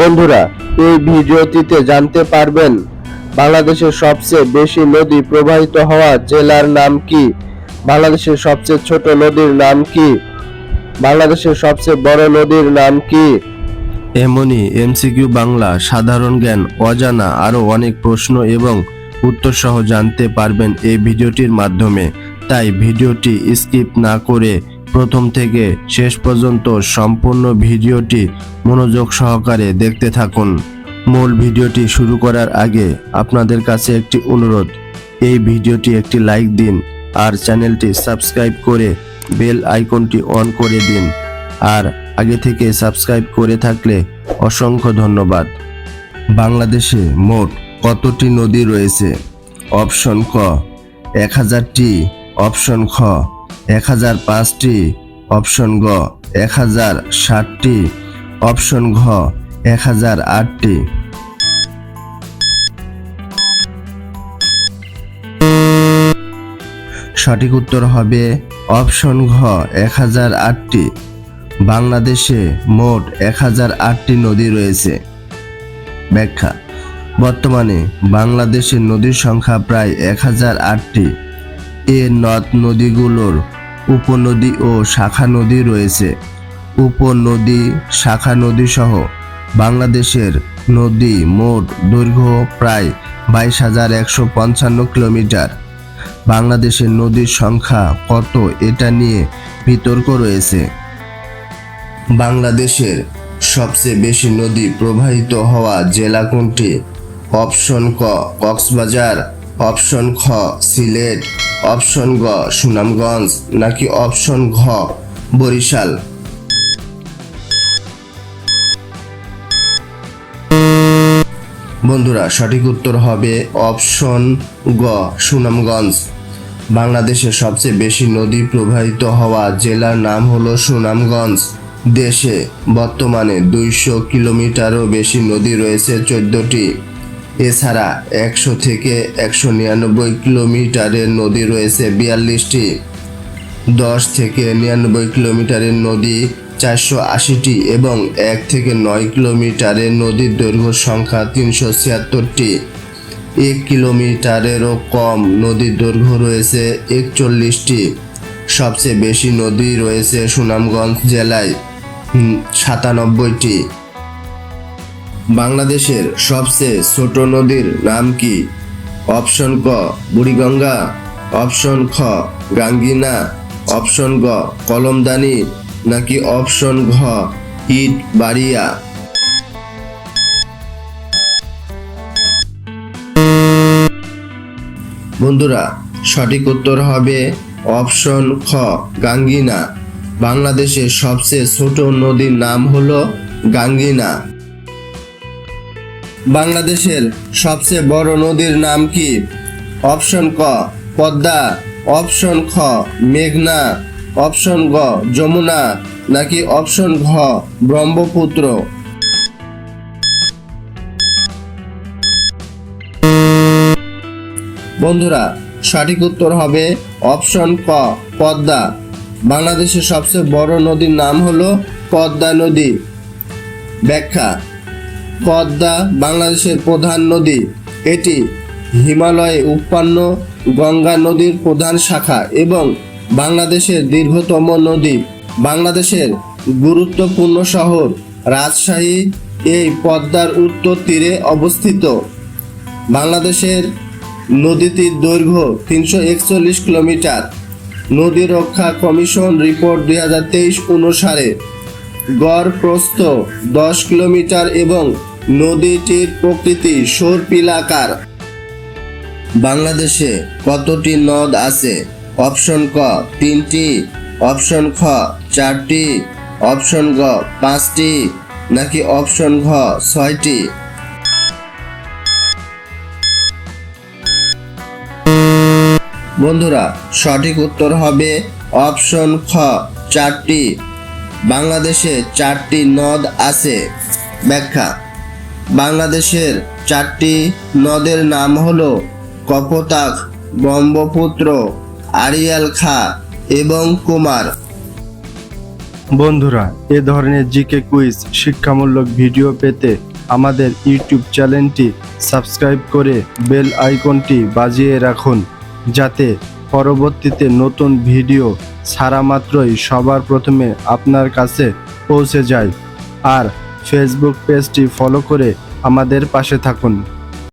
বন্ধুরা, এই ভিডিওটিতে জানতে পারবেন, বাংলাদেশের সবচেয়ে বেশি নদী প্রবাহিত হওয়া জেলার নাম কি? বাংলাদেশের সবচেয়ে ছোট নদীর নাম কি? বাংলাদেশের সবচেয়ে বড় নদীর নাম কি? এমনই এমসিকিউ বাংলা, সাধারণ জ্ঞান, অজানা আরও অনেক প্রশ্ন এবং উত্তর সহ জানতে পারবেন এই ভিডিওটির মাধ্যমে। তাই ভিডিওটি স্কিপ না করে প্রথম থেকে শেষ পর্যন্ত সম্পূর্ণ ভিডিওটি মনোযোগ সহকারে দেখতে থাকুন। মূল ভিডিওটি শুরু করার আগে আপনাদের কাছে একটি অনুরোধ। এই ভিডিওটি একটি লাইক দিন আর চ্যানেলটি সাবস্ক্রাইব করে বেল আইকনটি অন করে দিন। আর আগে থেকে সাবস্ক্রাইব করে থাকলে অসংখ্য ধন্যবাদ। বাংলাদেশে মোট কতটি নদী রয়েছে? অপশন ক, এক হাজারটি। অপশন খ এক হাজার পাঁচটি, অপশন গ, এক হাজার ষাটটি, অপশন ঘ, এক হাজার আটটি। সঠিক উত্তর হবে অপশন ঘ, এক হাজার আটটি। বাংলাদেশে মোট এক হাজার আটটি নদী রয়েছে। ব্যাখ্যা, বর্তমানে বাংলাদেশের নদীর সংখ্যা প্রায় এক হাজার আটটি। এ নদ নদীগুলোর উপনদী ও শাখা নদী রয়েছে। উপনদী, শাখা নদী সহ বাংলাদেশের নদী মোট দৈর্ঘ্য প্রায় বাইশ হাজার একশো পঞ্চান্ন কিলোমিটার। বাংলাদেশের নদীর সংখ্যা কত এটা নিয়ে বিতর্ক রয়েছে। বাংলাদেশের সবচেয়ে বেশি নদী প্রবাহিত হওয়া জেলা কোনটি? অপশন ক, কক্সবাজার। অপশন খ, সিলেট। অপশন গ, সুনামগঞ্জ, নাকি অপশন ঘ, বরিশাল? বন্ধুরা, সঠিক উত্তর হবে অপশন গ, সুনামগঞ্জ। বাংলাদেশের সবচেয়ে বেশি নদী প্রবাহিত হওয়া জেলার নাম হলো সুনামগঞ্জ। দেশে বর্তমানে দুইশো কিলোমিটারও বেশি নদী রয়েছে চোদ্দটি। এছাড়া একশো থেকে একশো নিরানব্বই কিলোমিটারের নদী রয়েছে বিয়াল্লিশটি। দশ থেকে নিরানব্বই কিলোমিটারের নদী চারশো আশিটি এবং এক থেকে নয় কিলোমিটারের নদীর দৈর্ঘ্য সংখ্যা তিনশো ছিয়াত্তরটি। এক কিলোমিটারেরও কম নদীর দৈর্ঘ্য রয়েছে একচল্লিশটি। সবচেয়ে বেশি নদী রয়েছে সুনামগঞ্জ জেলায় সাতানব্বইটি। বাংলাদেশের সবচেয়ে ছোট নদীর নাম কি? অপশন ক, বুড়িগঙ্গা। অপশন খ, গাঙ্গিনা। অপশন গ, কলমদানি। নাকি অপশন ঘ, ইট বাড়িয়া। বন্ধুরা, সঠিক উত্তর হবে অপশন খ, গাঙ্গিনা। বাংলাদেশের সবচেয়ে ছোট নদীর নাম হলো গাঙ্গিনা। বাংলাদেশের সবচেয়ে বড় নদীর নাম কি? অপশন ক, পদ্মা, অপশন খ, মেঘনা, অপশন গ, যমুনা, নাকি অপশন ঘ, ব্রহ্মপুত্র? বন্ধুরা, সঠিক উত্তর হবে অপশন ক, পদ্মা। বাংলাদেশের সবচেয়ে বড় নদীর নাম হলো পদ্মা নদী। ব্যাখ্যা পদ্মা বাংলাদেশের প্রধান নদী। এটি হিমালয়ে উৎপন্ন গঙ্গা নদীর প্রধান শাখা এবং বাংলাদেশের দীর্ঘতম নদী। বাংলাদেশের গুরুত্বপূর্ণ শহর রাজশাহী এই পদ্মার উত্তর তীরে অবস্থিত। বাংলাদেশের নদীটির দৈর্ঘ্য তিনশো একচল্লিশ কিলোমিটার। নদী রক্ষা কমিশন রিপোর্ট দুই হাজার তেইশ অনুসারে গড় প্রস্থ দশ কিলোমিটার এবং নদীটির প্রকৃতি সরপিলাকার। বাংলাদেশে কতটি নদ আছে? অপশন ক, তিনটি। অপশন খ, চারটি। অপশন গ, পাঁচটি। নাকি অপশন ঘ, ছয়টি? বন্ধুরা, সঠিক উত্তর হবে অপশন খ, চারটি। বাংলাদেশে চারটি নদ আছে। ব্যাখ্যা বাংলাদেশের চারটি নদের নাম হলো কপোতাক, ব্রহ্মপুত্র, আড়িয়াল খা এবং কুমার। বন্ধুরা, এ ধরনের জিকে কুইজ, শিক্ষামূলক ভিডিও পেতে আমাদের ইউটিউব চ্যানেলটি সাবস্ক্রাইব করে বেল আইকনটি বাজিয়ে রাখুন, যাতে পরবর্তীতে নতুন ভিডিও ছাড়া মাত্রই সবার প্রথমে আপনার কাছে পৌঁছে যায়। আর ফেসবুক পেজটি ফলো করে আমাদের পাশে থাকুন।